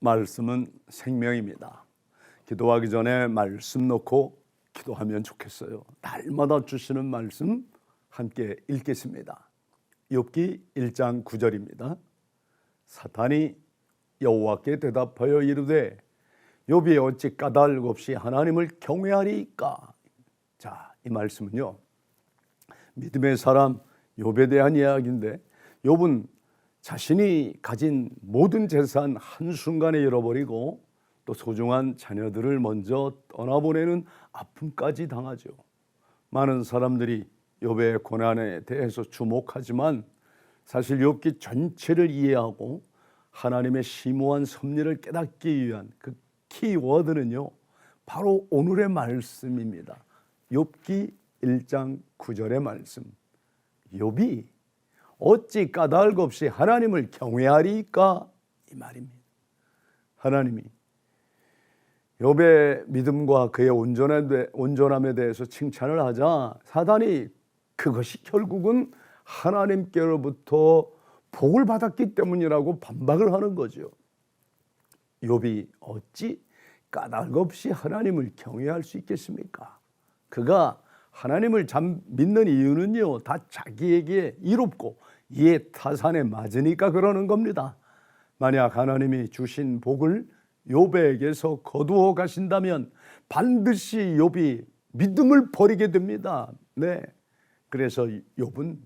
말씀은 생명입니다. 기도하기 전에 말씀 놓고 기도하면 좋겠어요. 날마다 주시는 말씀 함께 읽겠습니다. 욥기 1장 9절입니다. 사탄이 여호와께 대답하여 이르되 욥이 어찌 까닭 없이 하나님을 경외하리까? 자, 이 말씀은요. 믿음의 사람 욥에 대한 이야기인데 욥은 자신이 가진 모든 재산 한순간에 잃어버리고 또 소중한 자녀들을 먼저 떠나보내는 아픔까지 당하죠. 많은 사람들이 욥의 고난에 대해서 주목하지만 사실 욥기 전체를 이해하고 하나님의 심오한 섭리를 깨닫기 위한 그 키워드는요. 바로 오늘의 말씀입니다. 욥기 1장 9절의 말씀. 욥이 어찌 까닭 없이 하나님을 경외하리까 이 말입니다. 하나님이 욥의 믿음과 그의 온전함에, 대해서 칭찬을 하자 사단이 그것이 결국은 하나님께로부터 복을 받았기 때문이라고 반박을 하는 거죠. 욥이 어찌 까닭 없이 하나님을 경외할 수 있겠습니까? 그가 하나님을 참 믿는 이유는요 다 자기에게 이롭고 이에 타산에 맞으니까 그러는 겁니다. 만약 하나님이 주신 복을 욥에게서 거두어 가신다면 반드시 욥이 믿음을 버리게 됩니다. 네. 그래서 욥은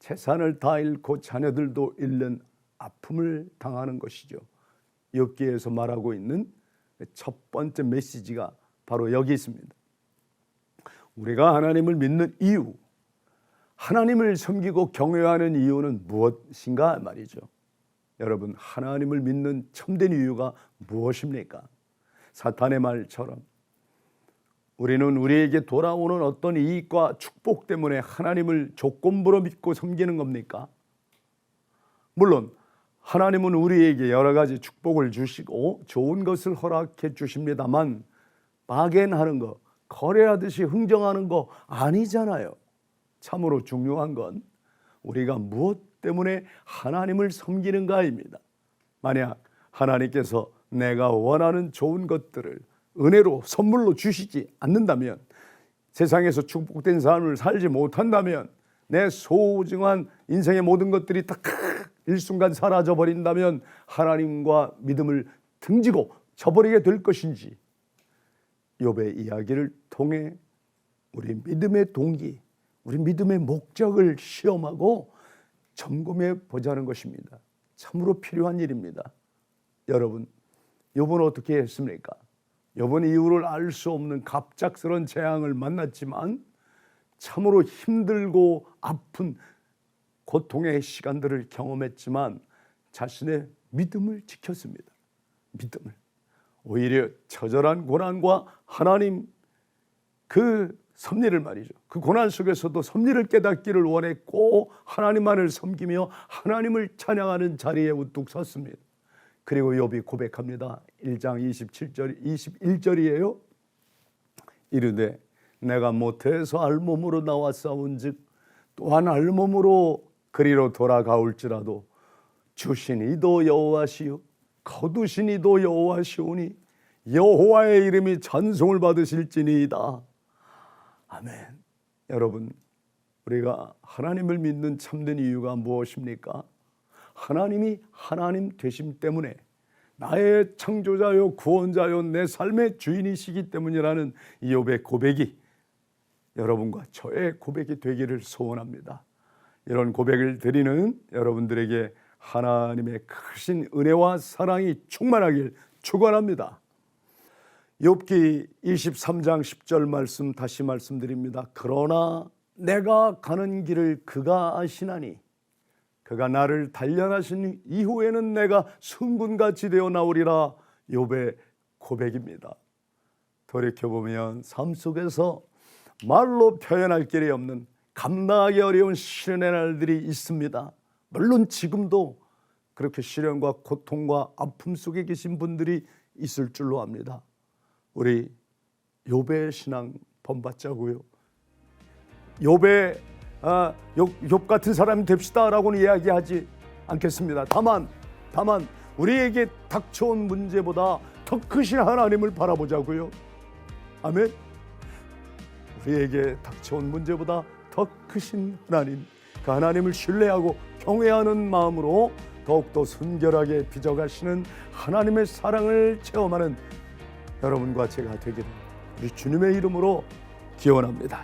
재산을 다 잃고 자녀들도 잃는 아픔을 당하는 것이죠. 욥기에서 말하고 있는 첫 번째 메시지가 바로 여기 있습니다. 우리가 하나님을 믿는 이유, 하나님을 섬기고 경외하는 이유는 무엇인가 말이죠. 여러분, 하나님을 믿는 참된 이유가 무엇입니까? 사탄의 말처럼 우리는 우리에게 돌아오는 어떤 이익과 축복 때문에 하나님을 조건부로 믿고 섬기는 겁니까? 물론 하나님은 우리에게 여러 가지 축복을 주시고 좋은 것을 허락해 주십니다만 바겐하는 거, 거래하듯이 흥정하는 거 아니잖아요. 참으로 중요한 건 우리가 무엇 때문에 하나님을 섬기는가입니다. 만약 하나님께서 내가 원하는 좋은 것들을 은혜로 선물로 주시지 않는다면 세상에서 축복된 삶을 살지 못한다면 내 소중한 인생의 모든 것들이 다 일순간 사라져 버린다면 하나님과 믿음을 등지고 저버리게 될 것인지 욥의 이야기를 통해 우리 믿음의 동기, 우리 믿음의 목적을 시험하고 점검해 보자는 것입니다. 참으로 필요한 일입니다. 여러분, 욥은 어떻게 했습니까? 욥은 이유를 알 수 없는 갑작스런 재앙을 만났지만 참으로 힘들고 아픈 고통의 시간들을 경험했지만 자신의 믿음을 지켰습니다. 믿음을. 오히려 처절한 고난과 하나님 그 섭리를 말이죠. 그 고난 속에서도 섭리를 깨닫기를 원했고 하나님만을 섬기며 하나님을 찬양하는 자리에 우뚝 섰습니다. 그리고 욥이 고백합니다. 1장 27절 21절이에요. 이르되 내가 모태에서 알몸으로 싸운즉 또한 알몸으로 그리로 돌아가올지라도 주신 이도 여호와시요 거두신 이도 여호와시오니 여호와의 이름이 찬송을 받으실지니이다. 아멘. 여러분, 우리가 하나님을 믿는 참된 이유가 무엇입니까? 하나님이 하나님 되심 때문에 나의 창조자요 구원자요 내 삶의 주인이시기 때문이라는 이욥의 고백이 여러분과 저의 고백이 되기를 소원합니다. 이런 고백을 드리는 여러분들에게 하나님의 크신 은혜와 사랑이 충만하길 축원합니다. 욥기 23장 10절 말씀 다시 말씀드립니다. 그러나 내가 가는 길을 그가 아시나니 그가 나를 단련하신 이후에는 내가 승군같이 되어 나오리라 욥의 고백입니다. 돌이켜 보면 삶 속에서 말로 표현할 길이 없는 감당하기 어려운 시련의 날들이 있습니다. 물론 지금도 그렇게 시련과 고통과 아픔 속에 계신 분들이 있을 줄로 압니다. 우리 욥의 신앙 본받자고요. 욥의 아, 욥, 욥 같은 사람이 됩시다라고는 이야기하지 않겠습니다. 다만 다만 우리에게 닥쳐온 문제보다 더 크신 하나님을 바라보자고요. 아멘. 우리에게 닥쳐온 문제보다 더 크신 하나님, 그 하나님을 신뢰하고 경외하는 마음으로 더욱더 순결하게 빚어가시는 하나님의 사랑을 체험하는 여러분과 제가 되기를 우리 주님의 이름으로 기원합니다.